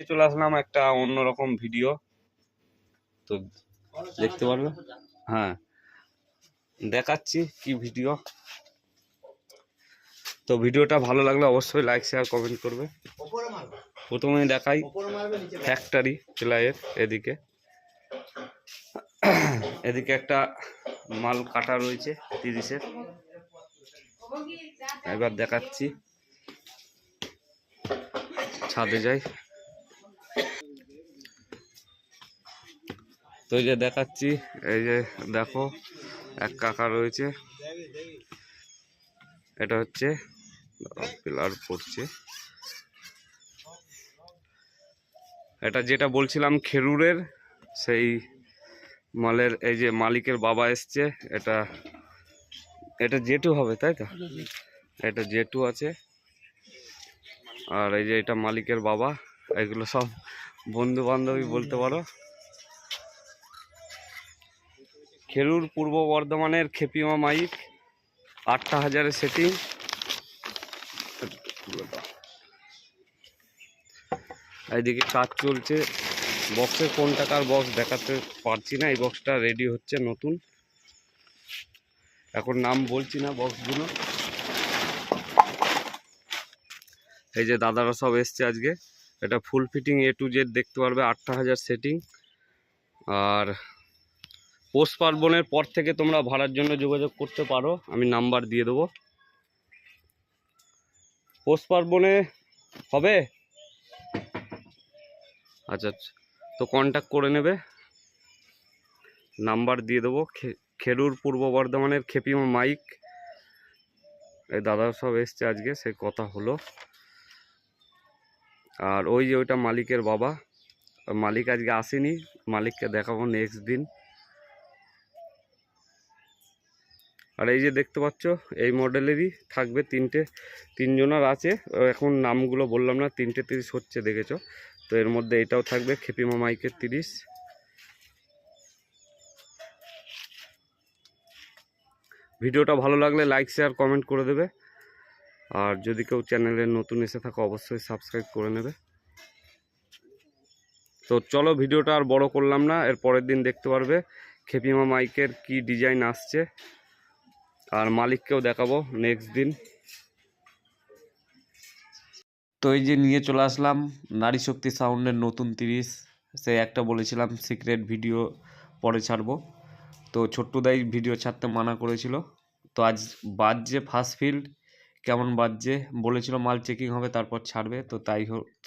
চলে আসলাম একটা অন্যরকম ভিডিও তো দেখতে পারবে? হ্যাঁ। দেখাচ্ছি কি ভিডিও তো ভিডিওটা ভালো লাগলে অবশ্যই লাইক শেয়ার কমেন্ট করবে। প্রথমে দেখাই ফ্যাক্টরি সেলাইয়ের এদিকে। এদিকে একটা মাল কাটা রয়েছে তিরিশের। এবার দেখাচ্ছি। ছাদে যাই। তো যে দেখাচ্ছি, এই যে দেখো, এক কাকা রয়েছে। এটা হচ্ছে পিলার পড়ছে। এটা যেটা বলছিলাম খেরুরের, সেই মালের, এই যে মালিকের বাবা এসছে, এটা এটা জেটু হবে, তাই তো? এটা জেটু আছে। আর এই যে এটা মালিকের বাবা, এগুলো সব বন্ধু বান্ধবী বলতে পারো। খেরুর পূর্ব বর্ধমানের খেপিমা মাইক, আটটা হাজারের সেটিং। এইদিকে কাজ চলছে। বক্সের কোন টাকার বক্স দেখাতে পারছি না, এই বক্সটা রেডি হচ্ছে নতুন। এখন নাম বলছি না বক্সগুলো এই যে দাদারা সব এসছে আজকে। এটা full fitting A to Z দেখতে পারবে, আটটা হাজার সেটিং। আর পৌষ পার্বণের পর থেকে তোমরা ভাড়ার জন্য যোগাযোগ করতে পারো। আমি নাম্বার দিয়ে দেবো। পৌষ পার্বণে হবে? আচ্ছা আচ্ছা। তো কন্ট্যাক্ট করে নেবে। নাম্বার দিয়ে দেবো। খেরুর পূর্ব বর্ধমানের খেপিমা মাইক। এই দাদা সব এসছে আজকে, সে কথা হলো। আর ওই যে ওইটা মালিকের বাবা। মালিক আজকে আসেনি। মালিককে দেখাবো নেক্সট দিন। আর এই যে দেখতে পাচ্ছ, এই মডেলেরই থাকবে তিনটে, তিনজনার আছে। এখন নামগুলো বললাম না, তিনটে তিরিশ হচ্ছে দেখেছ। তো এর মধ্যে এটাও থাকবে খেপিমা মাইকের তিরিশ। ভিডিওটা ভালো লাগলে লাইক শেয়ার কমেন্ট করে দেবে। আর যদি কেউ চ্যানেলে নতুন এসে থাকো, অবশ্যই সাবস্ক্রাইব করে নেবে। তো চলো ভিডিওটা আর বড় করলাম না, এর পরের দিন দেখতে পারবে। খেপিমা মাইকের কি ডিজাইন আসছে। আর মালিককেও দেখাবো নেক্সট দিন। তো এই যে নিয়ে চলে আসলাম, নারী শক্তি সাউন্ডের নতুন তিরিশ। সে একটা বলেছিলাম সিক্রেট ভিডিও পরে ছাড়বো। তো ছোট্টদাই ভিডিও ছাড়তে মানা করেছিল। তো আজ বাজছে ফার্স্ট ফিল্ড কেমন বাজছে? বলেছিল মাল চেকিং হবে, তারপর ছাড়বে। তো তাই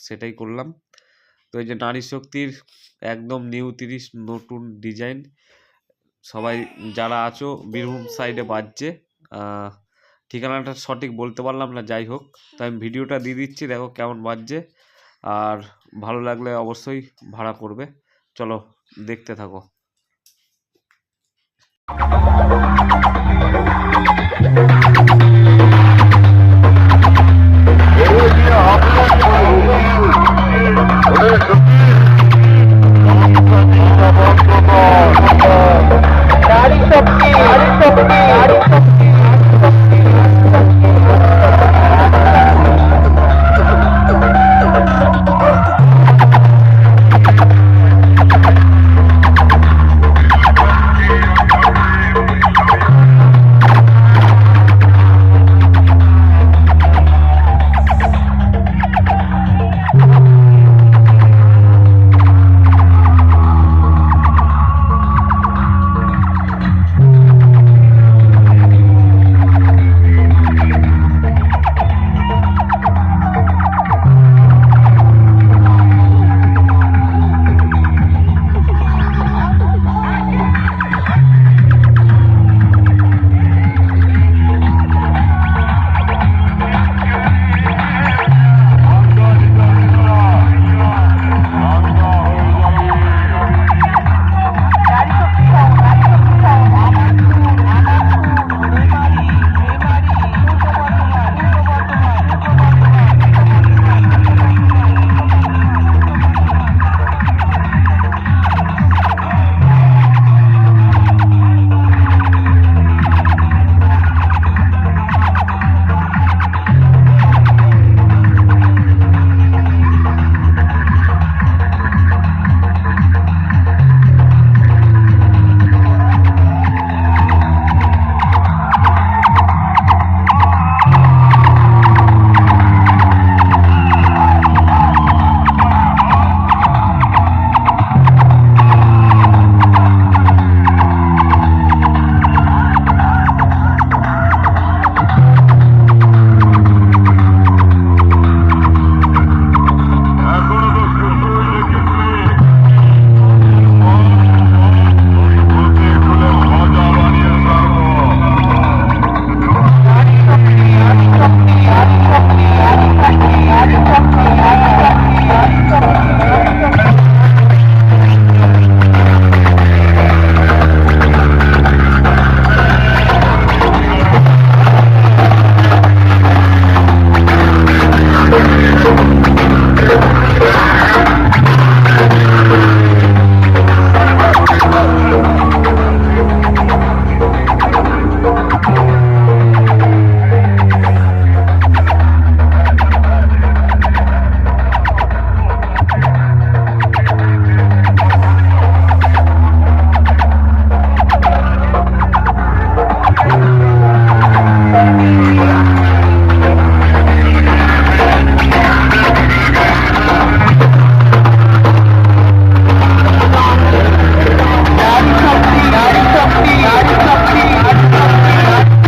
সেটাই করলাম। তো এই যে নারী শক্তির একদম নিউ তিরিশ, নতুন ডিজাইন সবাই যারা আছো, বীরভূম সাইডে বাজছে। ঠিকানাটা সঠিক বলতে পারলাম না, যাই হোক। তো আমি ভিডিওটা দিয়ে দিচ্ছি, দেখো কেমন বাজছে। আর ভালো লাগলে অবশ্যই ভাড়া করবে। চলো, দেখতে থাকো। Thank